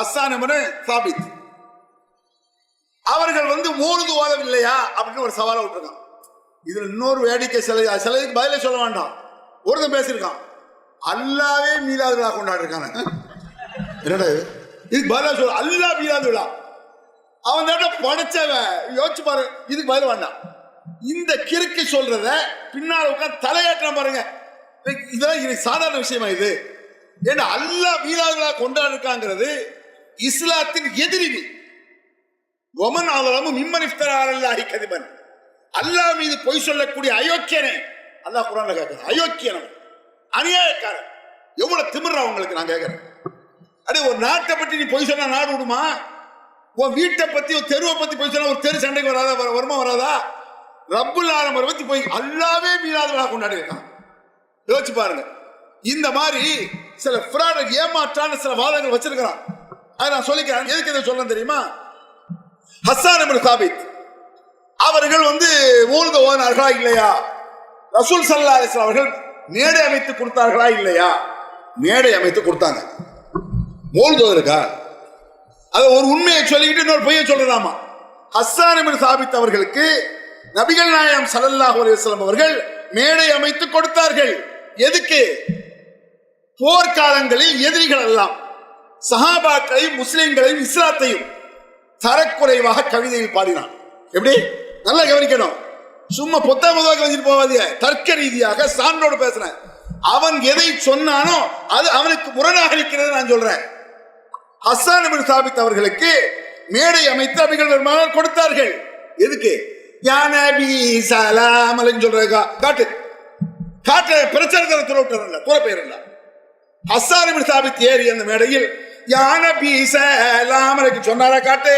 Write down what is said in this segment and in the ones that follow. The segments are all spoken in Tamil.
ஹஸ்ஸான் சாபித். அவர்கள் வந்து மூழுது ஓதவில்லையா அப்படின்னு ஒரு சவாலை விட்டுருக்கான். இதுல இன்னொரு வேடிக்கை சிலை சிலைக்கு பதிலே சொல்ல வேண்டாம். ஒருத்தன் பேசியிருக்கான். அல்லாவே மீலாது விழா கொண்டாடி என்னடா இது? இதுக்கு பதிலா சொல்ல அல்லா மீலாது விழா அவன் தான் படைச்சவன். யோசிச்சு பாரு இதுக்கு பதில் வேண்டாம். இந்த கிறுக்கு சொல்றத பின்னால் உட்காந்து தலையாட்டினா பாருங்க. இதெல்லாம் இது சாதாரண விஷயமா இது? ஏன்னா அல்லாஹ் மீலாது விழா கொண்டாடி இருக்காங்கிறது இஸ்லாத்தின் எதிரி ஒமன் ஆதலமும் மிம்மன் இஃப்தராரல்லாஹி கதிபன். அல்லாஹ் மீது பொய் சொல்லக்கூடிய அயோக்கியனே அல்லாஹ் குரான்ல கேட்கிறேன். அயோக்கியனம் அநியாயக்காரன். எவ்வளவு திமிர்றா உங்களுக்கு நான் கேட்கிறேன். அடே ஒரு நாட்டை பற்றி நீ பொய் சொன்னா நாடு விடுமா? உன் வீட்டை பத்தி ஒரு தெருவை பத்தி பொய் சொன்னா ஒரு தெரு சண்டைக்கு வராதா? வர- வருமா வராதா? ரப்புல் ஆலமரை பத்தி போய் அல்லாவே மீளாதவளா கொண்டாடி இருக்கான் யோசிச்சு பாருங்க. இந்த மாதிரி சில ஃப்ராட ஏமாற்றான சில வாதங்கள் வச்சிருக்கிறான். அதை நான் சொல்லிக்கிறேன் எதுக்கு இதை சொல்றேன் தெரியுமா? ஹஸ்ஸான் இப்னு சாபித். அவர்கள் வந்து ஊர்த ஓனார்களா இல்லையா? ரசூல் சல்லா அலிஸ்லாம் அவர்கள் மேடை அமைத்து கொடுத்தார்களா இல்லையா? மேடை அமைத்து கொடுத்தாங்க. மூழ்தோ இருக்கா? அது ஒரு உண்மையை சொல்லிக்கிட்டு இன்னொரு பொய்யை சொல்லலாமா ஹஸ்ஸான் இப்னு சாபித் அவர்களுக்கு நபிகள் நாயகம் ஸல்லல்லாஹு அலிஸ்லாம் அவர்கள் மேடை அமைத்து கொடுத்தார்கள். எதுக்கு? போர்க்காலங்களில் எதிரிகள் எல்லாம். சஹாபாக்களையும் முஸ்லிம்களையும் இஸ்லாத்தையும் தரக்குறைவாக கவிதையில் பாடினான். எப்படி? நல்லா கவனிக்கணும். சும்மா பொத்தா வச்சுட்டு போவாதிய தர்க்க ரீதியாக சான்றோடு பேசுறேன் அவன் எதை சொன்னானோ அது அவனுக்கு முரணாக இருக்கிறது நான் சொல்றேன். ஹசான் இப்னு சாபித் அவர்களுக்கு மேடை அமைத்து அபிகள் பெருமாள் கொடுத்தார்கள். எதுக்கு? யா சலாம் சொல்றதுக்கா காட்டு. காட்டு பிரச்சாரத்தில் துற விட்டுறல துற பெயரில்ல சாபித் ஏறி அந்த மேடையில் ஞான பீச சலாம் சொன்னாரா காட்டு?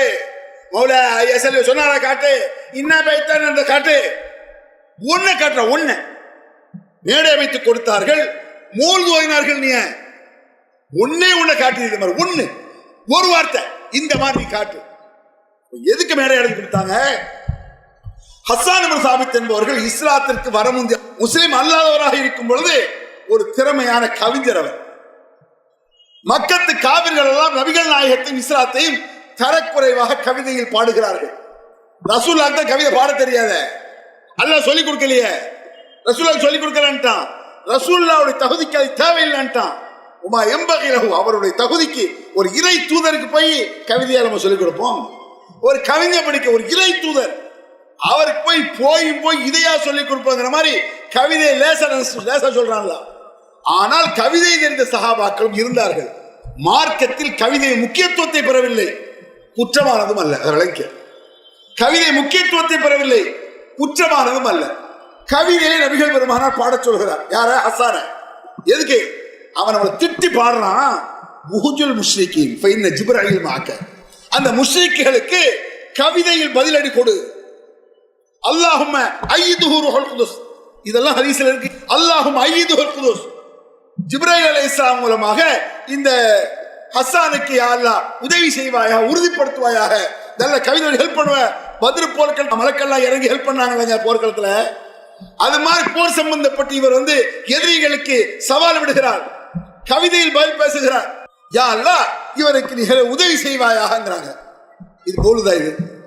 மௌல எசல் சொன்னாரா காட்டு? இன்ன பைத்தான் அந்த காட்டு. ஒன்ன காட்டுற ஒன்ன மேடை அமைத்து கொடுத்தார்கள் மூழ்கு ஓயினார்கள் நீ. ஒன்னே ஒண்ணு காட்டு மாதிரி ஒண்ணு. ஒரு வார்த்தை இந்த மாதிரி காட்டு. எதுக்கு மேடை அடைஞ்சு கொடுத்தாங்க? ஹசான் இப்னு சாபித் என்பவர்கள் இஸ்லாத்திற்கு வர முந்தைய முஸ்லீம் அல்லாதவராக இருக்கும் பொழுது ஒரு திறமையான கவிஞர் அவர். மக்கத்து காவிர்கள் எல்லாம் நபிகள் நாயகத்தையும் இஸ்லாத்தையும் தரக்குறைவாக கவிதையில் பாடுகிறார்கள். ரசூல்லா தான் கவிதை பாட தெரியாத. அல்ல சொல்லிக் கொடுக்கலையே. ரசூல்லா சொல்லிக் கொடுக்கலன்ட்டான். ரசூல்லாவுடைய தகுதிக்கு அது தேவையில்லைன்ட்டான். உமா எம்பகிரகு அவருடைய தகுதிக்கு ஒரு இறை தூதருக்கு போய் கவிதையை நம்ம சொல்லிக் கொடுப்போம். ஒரு கவிஞர் படிக்க ஒரு இறை தூதர் அவருக்கு போய் போய் போய் இதையா சொல்லிக் கொடுப்போங்கிற மாதிரி கவிதையை லேசா லேசா சொல்றான்ல. ஆனால் கவிதை தெரிந்த சகாபாக்களும் இருந்தார்கள். மார்க்கத்தில் கவிதை முக்கியத்துவத்தை பெறவில்லை. குற்றமானதும் அல்ல. அதை விளங்க கவிதை முக்கியத்துவத்தை பெறவில்லை. குற்றமானதும் அல்ல. கவிதையை நபிகள் பெருமானார் பாடச் சொல்கிறார். யார? ஹசான எதுக்கு? அவன் அவனை திட்டி பாடுறான். முகுஜுல் முஷ்ரிக்கின் ஃபைன ஜிப்ராஹில் அந்த முஷ்ரிக்குகளுக்கு கவிதையில் பதிலடி கொடு. அல்லாஹும் ஐதுஹு ருஹுல் குதுஸ். இதெல்லாம் ஹதீஸ்ல இருக்கு. அல்லாஹும் ஐதுஹுல் குதுஸ். ஜிப்ராஹிம் இஸ்லாம் மூலமாக இந்த ஹஸ்ஸானுக்கு யா உதவி செய்வாயா உறுதிப்படுத்துவாயாக. நல்ல கவிதை ஹெல்ப் பண்ணுவேன் பதில் போர்கள் மலக்கெல்லாம் இறங்கி ஹெல்ப் பண்ணாங்க போர்க்களத்துல? அது மாதிரி போர் சம்பந்தப்பட்டு இவர் வந்து எதிரிகளுக்கு சவால் விடுகிறார். கவிதையில் பதில் பேசுகிறார். யா அல்லா இவருக்கு நீ உதவி செய்வாயாகங்கிறாங்க. இது போலுதான் இது?